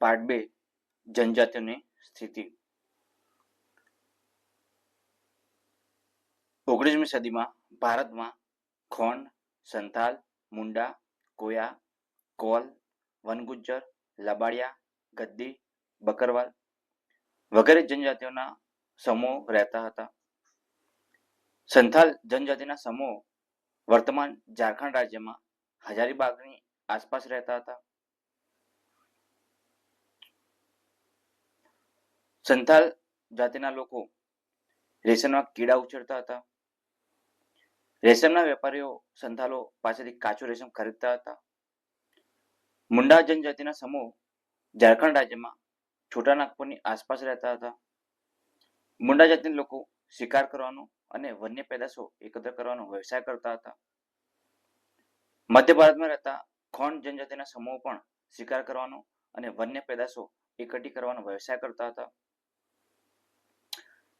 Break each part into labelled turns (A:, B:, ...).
A: Part બે, જનજાતિઓની સ્થિતિ. ઓગણીસમી સદીમાં ભારતમાં ખોંડ, સંથાલ, મુંડા, કોયા, કોલ, વનગુજ્જર, લબાડિયા, ગદ્દી, બકરવાલ વગેરે જનજાતિઓના સમૂહ રહેતા હતા. સંથાલ જનજાતિના સમૂહ વર્તમાન ઝારખંડ રાજ્યમાં હજારીબાગની આસપાસ રહેતા હતા. સંથાલ જાતિના લોકો રેશમના કીડા ઉછેરતા હતા. રેશમના વેપારીઓ સંથાલો પાસેથી કાચું રેશમ ખરીદતા હતા. મુંડા જનજાતિના સમૂહ ઝારખંડ રાજ્યમાં છોટા નાગપુરની આસપાસ રહેતા હતા. મુંડા જાતિના લોકો શિકાર કરવાનો અને વન્ય પેદાશો એકત્ર કરવાનો વ્યવસાય કરતા હતા. મધ્ય ભારતમાં રહેતા ખોંડ જનજાતિના સમૂહ પણ શિકાર કરવાનો અને વન્ય પેદાશો એકઠી કરવાનો વ્યવસાય કરતા હતા.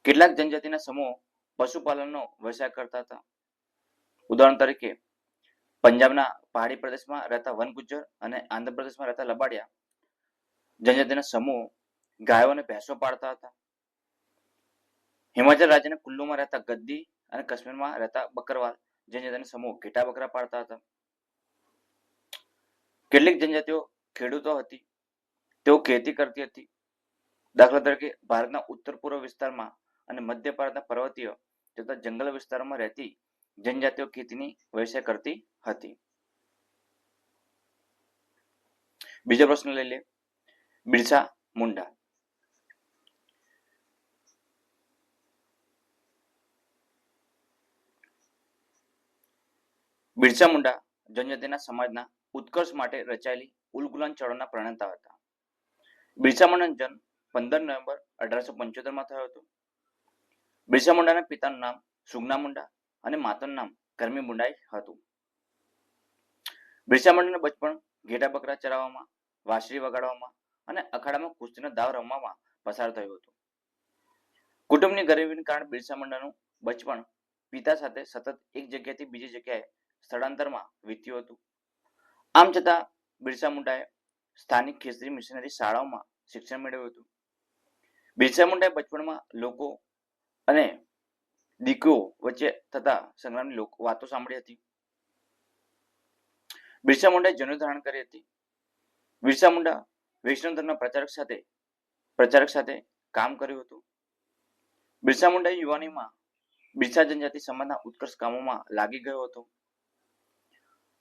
A: કેટલાક જનજાતિના સમૂહ પશુપાલનનો વ્યવસાય કરતા હતા. ઉદાહરણ તરીકે, પંજાબના પહાડી પ્રદેશમાં રહેતા વનગુજ્જર અને આંધ્રપ્રદેશમાં રહેતા લબાડિયા જનજાતિના સમૂહ ગાયો અને ભેંસો પાળતા હતા. હિમાચલ રાજ્યના કુલ્લુમાં રહેતા ગદ્દી અને કાશ્મીરમાં રહેતા બકરવાલ જનજાતિના સમૂહ ઘેટા બકરા પાળતા હતા. કેટલીક જનજાતિઓ ખેડૂતો હતી. તેઓ ખેતી કરતી હતી. દાખલા તરીકે, ભારતના ઉત્તર પૂર્વ વિસ્તારમાં અને મધ્ય ભારતના પર્વતીય તથા જંગલ વિસ્તારમાં રહેતી જનજાતિઓ ખેતીની વ્યવસાય કરતી હતી. બીજો પ્રશ્ન લઈ લે બિરસા મુંડા. બિરસા મુંડા જનજાતિના સમાજના ઉત્કર્ષ માટે રચાયેલી ઉલગુલાન ચળવળના પ્રણેતા હતા. બિરસા મુંડાનો જન્મ પંદર નવેમ્બર અઢારસો પંચોતેરમાં થયો હતો. બિરસા મુંડાના પિતાનું નામ સુગના મુંડા અને માતાનું નામ કરમી મુંડાઈ હતું. બિરસા મુંડાનું બચપણ ઘેટા બકરા ચરાવવામાં, વાંસળી વગાડવામાં અને અખાડામાં કુસ્તીના દાવ રમવામાં પસાર થયું હતું. કુટુંબની ગરીબીને કારણે બિરસા મુંડાનું બચપણ પિતા સાથે સતત એક જગ્યાથી બીજી જગ્યાએ સ્થળાંતરમાં વીત્યું હતું. આમ છતાં બિરસા મુંડાએ સ્થાનિક ખેસરી મિશનરી શાળાઓમાં શિક્ષણ મેળવ્યું હતું. બિરસા મુંડાએ બચપણમાં લોકો અને દીકરો વચ્ચે થતા સંગ્રામની વાતો સાંભળી હતી. બિરસા મુંડાએ જનુ ધારણ કરી હતી. બિરસા મુંડા વૈષ્ણવ ધર્મના પ્રચારક સાથે પ્રચારક સાથે કામ કર્યું હતું. બિરસા મુંડા યુવાનીમાં બિરસા જનજાતિ સમાજના ઉત્કર્ષ કામોમાં લાગી ગયો હતો.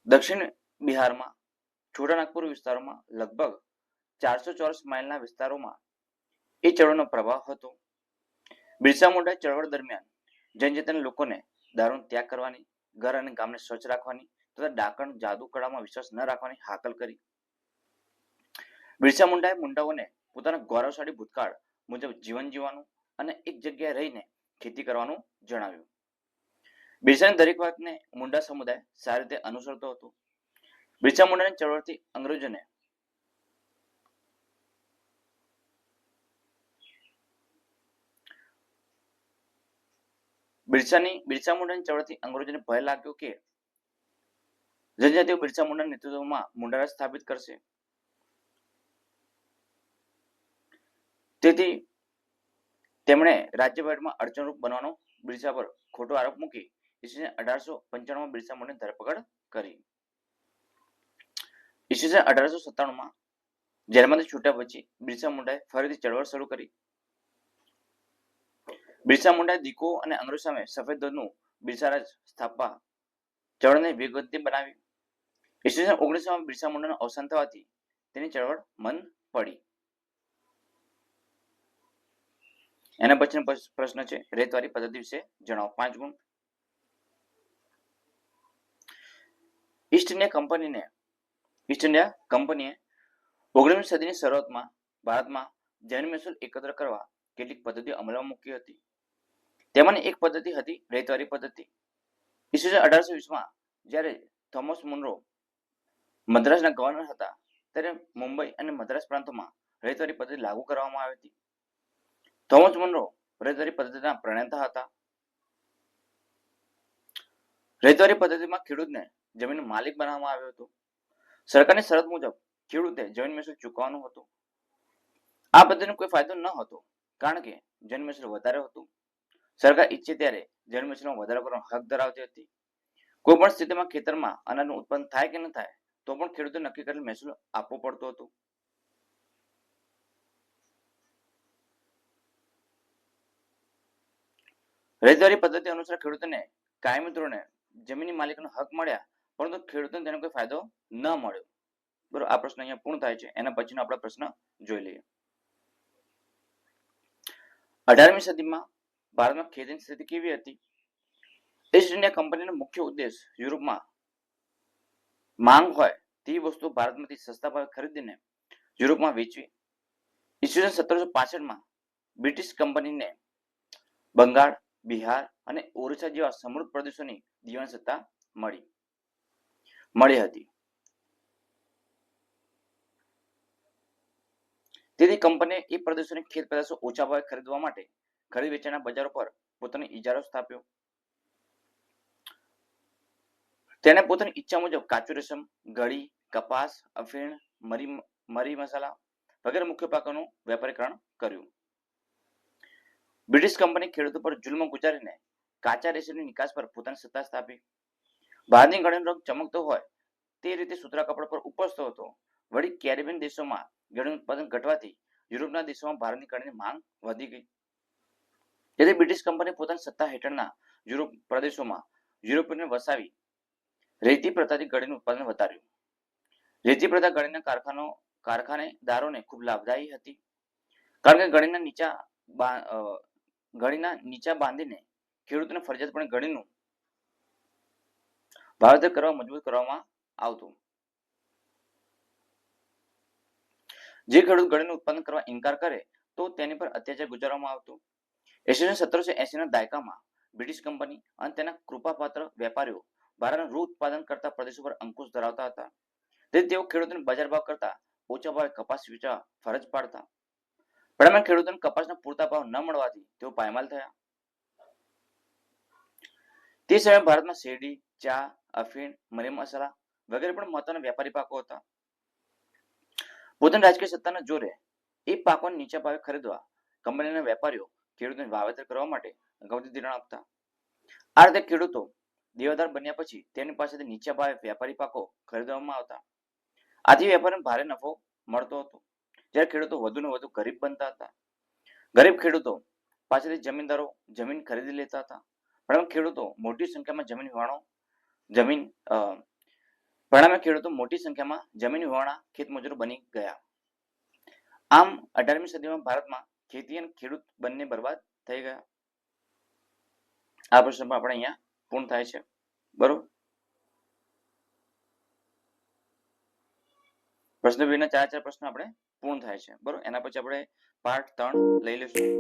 A: દક્ષિણ બિહારમાં છોટાનાગપુર વિસ્તારોમાં લગભગ ચારસો ચોરસ માઇલના વિસ્તારોમાં એ ચળવળનો પ્રભાવ હતો. બિરસા મુંડા ચળવળ દરમિયાન જનજાતિના લોકોને દારૂનો ત્યાગ કરવાની, ઘર અને ગામને સ્વચ્છ રાખવાની તથા ડાકણ જાદુ કળામાં વિશ્વાસ ન રાખવાની હાકલ કરી. બિરસા મુંડાએ મુંડાઓને પોતાના ગૌરવશાળી ભૂતકાળ મુજબ જીવન જીવવાનું અને એક જગ્યાએ રહીને ખેતી કરવાનું જણાવ્યું. બિરસાની દરેક વાતને મુંડા સમુદાય સારી રીતે અનુસરતો હતો. બિરસા મુંડાની ચળવળથી અંગ્રેજોને બિરસાની, બિરસા મુંડાની ચળવળથી અંગ્રેજોને ભય લાગ્યો કે જનજાતિઓ બિરસા મુંડાના નેતૃત્વમાં મુંડારાજ સ્થાપિત કરશે. તેથી તેમણે રાજ્યભરમાં અડચણરૂપ બનવાનો બિરસા પર ખોટો આરોપ મૂકી ઈસવીસન અઢારસો પંચાણુંમાં બિરસા મુંડાની ધરપકડ કરી. ઈસવીસન અઢારસો સત્તાણુંમાં જેલમાંથી છૂટ્યા પછી બિરસા મુંડાએ ફરીથી ચળવળ શરૂ કરી. બિરસા મુંડા દીકો અને અંગ્રેજ સામે સફેદ ધ્વજનું બિરસારાજ સ્થાપવા ચળવળને વેગવંતી બનાવી. ઈસવીસન ઓગણીસોમાં બિરસા મુંડાનું અવસાન થવાથી તેની ચળવળ મન પડી. એના પછીનો પ્રશ્ન છે રેતવારી પદ્ધતિ વિશે જણાવો. પાંચ ગુણ. ઈસ્ટ ઇન્ડિયા કંપનીને ઈસ્ટ ઇન્ડિયા કંપનીએ ઓગણીસમી સદીની શરૂઆતમાં ભારતમાં જૈન મહેસૂલ એકત્ર કરવા કેટલીક પદ્ધતિઓ અમલમાં મૂકી હતી. તેમાંની એક પદ્ધતિ હતી રેતવારી પદ્ધતિ. ઈસવીસન અઢારસો વીસમાં જ્યારે થોમસ મુનરો મદ્રાસના ગવર્નર હતા, ત્યારે મુંબઈ અને મદ્રાસ પ્રાંતોમાં રેતવારી પદ્ધતિ લાગુ કરવામાં આવી હતી. થોમસ મુનરો રેતવારી પદ્ધતિના પ્રણેતા હતા. રેતવારી પદ્ધતિમાં ખેડૂતને જમીનનો માલિક બનાવવામાં આવ્યો હતો. સરકારની શરત મુજબ ખેડૂતે જમીન મહેસૂલ ચૂકવવાનું હતું. આ પદ્ધતિનો કોઈ ફાયદો ન હતો, કારણ કે જન્મસર વધારે હતું. સરકાર ઈચ્છે ત્યારે જન્મસરમાં વધારો કરવાનો હક ધરાવતી હતી. કોઈ પણ સ્થિતિમાં ખેતરમાં અનાજનું ઉત્પન્ન થાય કે ન થાય, તો પણ ખેડૂતો નક્કી કરેલ મહેસૂલ આપવો પડતો હતો. રૈતવારી પદ્ધતિ અનુસાર ખેડૂતોને કાયમી ધોરણે જમીનની માલિકનો હક મળ્યા, પરંતુ ખેડૂતોને તેનો કોઈ ફાયદો ન મળ્યો. બરોબર આ પ્રશ્ન અહીંયા પૂર્ણ થાય છે. એના પછીનો આપણે પ્રશ્ન જોઈ લઈએ. અઢારમી સદીમાં ભારતમાં ખેતીની સ્થિતિ કેવી હતી? ઈસ્ટ ઇન્ડિયા કંપનીનો મુખ્ય ઉદ્દેશ યુરોપમાં માંગ હોય તે વસ્તુ ભારતમાંથી સસ્તા ભાવે ખરીદીને યુરોપમાં વેચવી. ઈસવીસન સત્તરસો પાસઠમાં બ્રિટિશ કંપનીને બંગાળ, બિહાર અને ઓરિસ્સા જેવા સમૃદ્ધ પ્રદેશોની દિવાણ સત્તા મળી. મળી હતી. તેથી કંપનીએ એ પ્રદેશોની ખેત પેદાશો ઓછા ભાવે ખરીદવા માટે ખરીદ વેચાણના બજારો પર પોતાનો ઇજારો સ્થાપ્યો. તેણે પોતાની ઈચ્છા મુજબ કાચું રેશમ ગળી કપાસ, અફીણ, મરી મરી મસાલા વગેરે મુખ્ય પાકોનું વેપારીકરણ કર્યું. બ્રિટિશ કંપની ખેડૂતો પર જુલ્મ ગુજારીને કાચા રેશમની નિકાસ પર પોતાની સત્તા સ્થાપી. બહારની ગળીનો રંગ ચમકતો હોય તે રીતે સૂતરા કપડા પર ઉપજતો હતો. વળી કેરેબિયન દેશોમાં ગળીનું ઉત્પાદન ઘટવાથી યુરોપના દેશોમાં ભારતની ગળીની માંગ વધી ગઈ. તેથી બ્રિટિશ કંપની પોતાની સત્તા હેઠળના યુરોપ પ્રદેશોમાં યુરોપિયનને વસાવી રેતી પ્રથાથી ગળીનું ઉત્પાદન વધાર્યું. રેતી પ્રથા ગળીના કારખાનો, કારખાનેદારોને ખૂબ લાભદાયી હતી. કારણ કે ગળીના નીચા ગળીના નીચા બાંધીને ખેડૂતોને ફરજિયાતપણે ગળીનું વાવેતર કરવા, મજબૂત કરવામાં આવતું. જે ખેડૂત ગળીનું ઉત્પાદન કરવા ઇનકાર કરે તો તેની પર અત્યાચાર ગુજારવામાં આવતો. ઈસવીસન સત્તરસો એસીના દાયકામાં બ્રિટિશ કંપની અને તેના કૃપાપાત્ર વેપારીઓ ભારતના રૂ ઉત્પાદન કરતા પ્રદેશો પર અંકુશ ધરાવતા હતા. તેથી તેઓ ખેડૂતોને બજાર ભાવ કરતા ઓછા ભાવે કપાસ વેચવા ફરજ પાડતા. પરિણામે ખેડૂતોને કપાસના પૂરતા ભાવ ન મળવાથી તેઓ પાયમાલ થયા. તે સમયે ભારતમાં શેરડી, ચા, અફીણ, મરી મસાલા વગેરે પણ મહત્વના વેપારી પાકો હતા. પોતાની રાજકીય સત્તાના જોરે એ પાકોને નીચા ભાવે ખરીદવા કંપનીના વેપારીઓ ખેડૂતોને વાવેતર કરવા માટે અગાઉથી ધિરાણ આપતા. આ રીતે ખેડૂતો દેવાદાર બન્યા પછી તેની પાસેથી નીચા ભાવે વેપારી પાકો ખરીદવામાં આવતા. આથી વેપારીને ભારે નફો મળતો હતો. જ્યારે ખેડૂતો વધુ ને વધુ ગરીબ બનતા હતા. ગરીબ ખેડૂતો પાસેથી જમીનદારો જમીન ખરીદી લેતા હતા. પરિણામે ખેડૂતો મોટી સંખ્યામાં જમીન વિવાણો, જમીન પરિણામે ખેડૂતો મોટી સંખ્યામાં જમીન વિવાણા ખેતમજૂરો બની ગયા. આમ અઢારમી સદીમાં ભારતમાં ખેતી અને ખેડૂત બંને બરબાદ થઈ ગયા. આ પ્રશ્ન પણ આપણે અહીંયા પૂર્ણ થાય છે. બરોબર? પ્રશ્ન બેના ચાર ચાર પ્રશ્ન આપણે પૂર્ણ થાય છે. બરોબર? એના પછી આપણે પાર્ટ ત્રણ લઈ લઈશું.